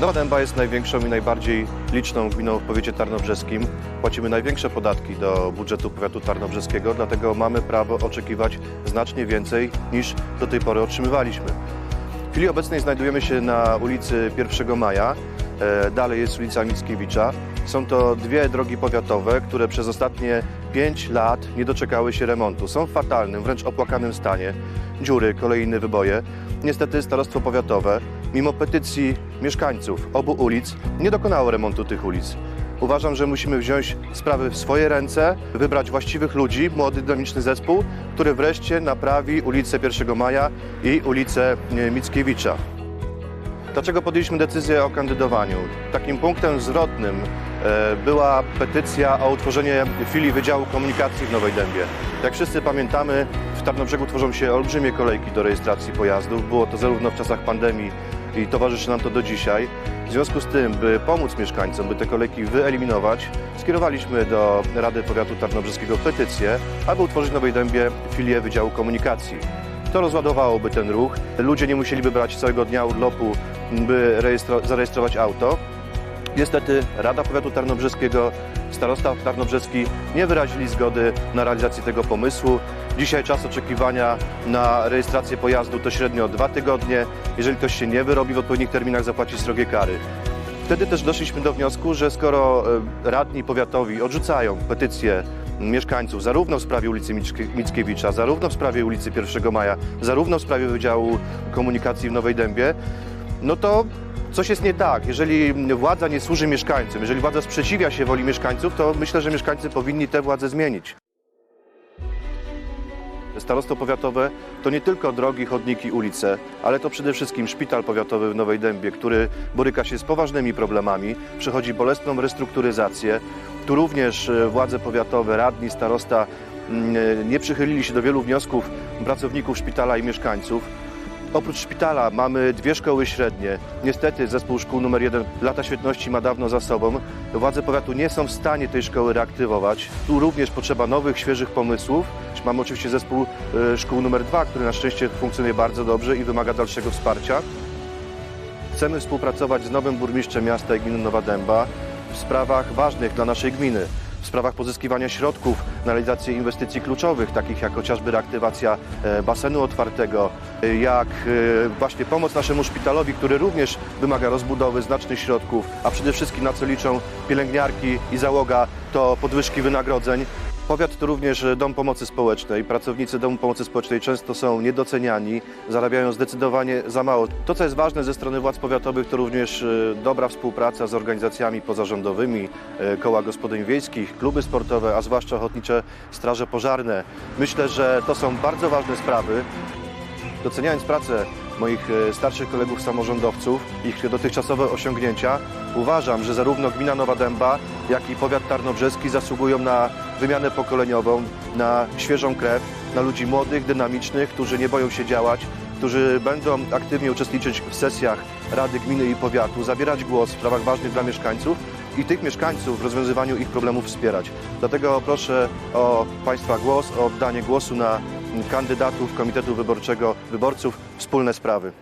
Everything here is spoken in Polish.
Nowa Dęba jest największą i najbardziej liczną gminą w powiecie tarnobrzeskim. Płacimy największe podatki do budżetu powiatu tarnobrzeskiego, dlatego mamy prawo oczekiwać znacznie więcej niż do tej pory otrzymywaliśmy. W chwili obecnej znajdujemy się na ulicy 1 Maja, dalej jest ulica Mickiewicza. Są to dwie drogi powiatowe, które przez ostatnie 5 lat nie doczekały się remontu. Są w fatalnym, wręcz opłakanym stanie. Dziury, kolejne wyboje. Niestety starostwo powiatowe, mimo petycji mieszkańców obu ulic, nie dokonało remontu tych ulic. Uważam, że musimy wziąć sprawy w swoje ręce, wybrać właściwych ludzi, młody, dynamiczny zespół, który wreszcie naprawi ulicę 1 Maja i ulicę e, Mickiewicza. Dlaczego podjęliśmy decyzję o kandydowaniu? Takim punktem zwrotnym e, była petycja o utworzenie filii Wydziału Komunikacji w Nowej Dębie. Jak wszyscy pamiętamy, w Tarnobrzegu tworzą się olbrzymie kolejki do rejestracji pojazdów. Było to zarówno w czasach pandemii i towarzyszy nam to do dzisiaj. W związku z tym, by pomóc mieszkańcom, by te kolejki wyeliminować, skierowaliśmy do Rady Powiatu Tarnobrzeskiego petycję, aby utworzyć w Nowej Dębie filię Wydziału Komunikacji. To rozładowałoby ten ruch. Ludzie nie musieliby brać całego dnia urlopu, by rejestro- zarejestrować auto. Niestety Rada Powiatu Tarnobrzeskiego, starosta Tarnobrzeski nie wyrazili zgody na realizację tego pomysłu. Dzisiaj czas oczekiwania na rejestrację pojazdu to średnio dwa tygodnie. Jeżeli ktoś się nie wyrobi w odpowiednich terminach, zapłaci srogie kary. Wtedy też doszliśmy do wniosku, że skoro e, radni powiatowi odrzucają petycje mieszkańców zarówno w sprawie ulicy Mickiewicza, zarówno w sprawie ulicy 1 Maja, zarówno w sprawie Wydziału Komunikacji w Nowej Dębie, no to coś jest nie tak. Jeżeli władza nie służy mieszkańcom, jeżeli władza sprzeciwia się woli mieszkańców, to myślę, że mieszkańcy powinni tę władzę zmienić. Starostwo powiatowe to nie tylko drogi, chodniki, ulice, ale to przede wszystkim szpital powiatowy w Nowej Dębie, który boryka się z poważnymi problemami, przechodzi bolesną restrukturyzację. Tu również e, władze powiatowe, radni, starosta mm, e, nie przychylili się do wielu wniosków pracowników szpitala i mieszkańców. Oprócz szpitala mamy dwie szkoły średnie. Niestety zespół szkół numer jeden lata świetności ma dawno za sobą. Władze powiatu nie są w stanie tej szkoły reaktywować. Tu również potrzeba nowych, świeżych pomysłów. Mamy oczywiście zespół e, szkół numer dwa, który na szczęście funkcjonuje bardzo dobrze i wymaga dalszego wsparcia. Chcemy współpracować z nowym burmistrzem miasta i gminy Nowa Dęba w sprawach ważnych dla naszej gminy. W sprawach pozyskiwania środków na realizację inwestycji kluczowych, takich jak chociażby reaktywacja e, basenu otwartego, e, jak e, właśnie pomoc naszemu szpitalowi, który również wymaga rozbudowy znacznych środków, a przede wszystkim na co liczą pielęgniarki i załoga, to podwyżki wynagrodzeń. Powiat to również dom pomocy społecznej. Pracownicy domu pomocy społecznej często są niedoceniani, zarabiają zdecydowanie za mało. To, co jest ważne ze strony władz powiatowych, to również e, dobra współpraca z organizacjami pozarządowymi, e, koła gospodyń wiejskich, kluby sportowe, a zwłaszcza ochotnicze straże pożarne. Myślę, że to są bardzo ważne sprawy. Doceniając pracę moich e, starszych kolegów samorządowców, ich dotychczasowe osiągnięcia, uważam, że zarówno gmina Nowa Dęba, jak i powiat tarnobrzeski zasługują na wymianę pokoleniową, na świeżą krew, na ludzi młodych, dynamicznych, którzy nie boją się działać, którzy będą aktywnie uczestniczyć w sesjach Rady Gminy i Powiatu, zabierać głos w sprawach ważnych dla mieszkańców i tych mieszkańców w rozwiązywaniu ich problemów wspierać. Dlatego proszę o Państwa głos, o oddanie głosu na kandydatów Komitetu Wyborczego Wyborców Wspólne Sprawy.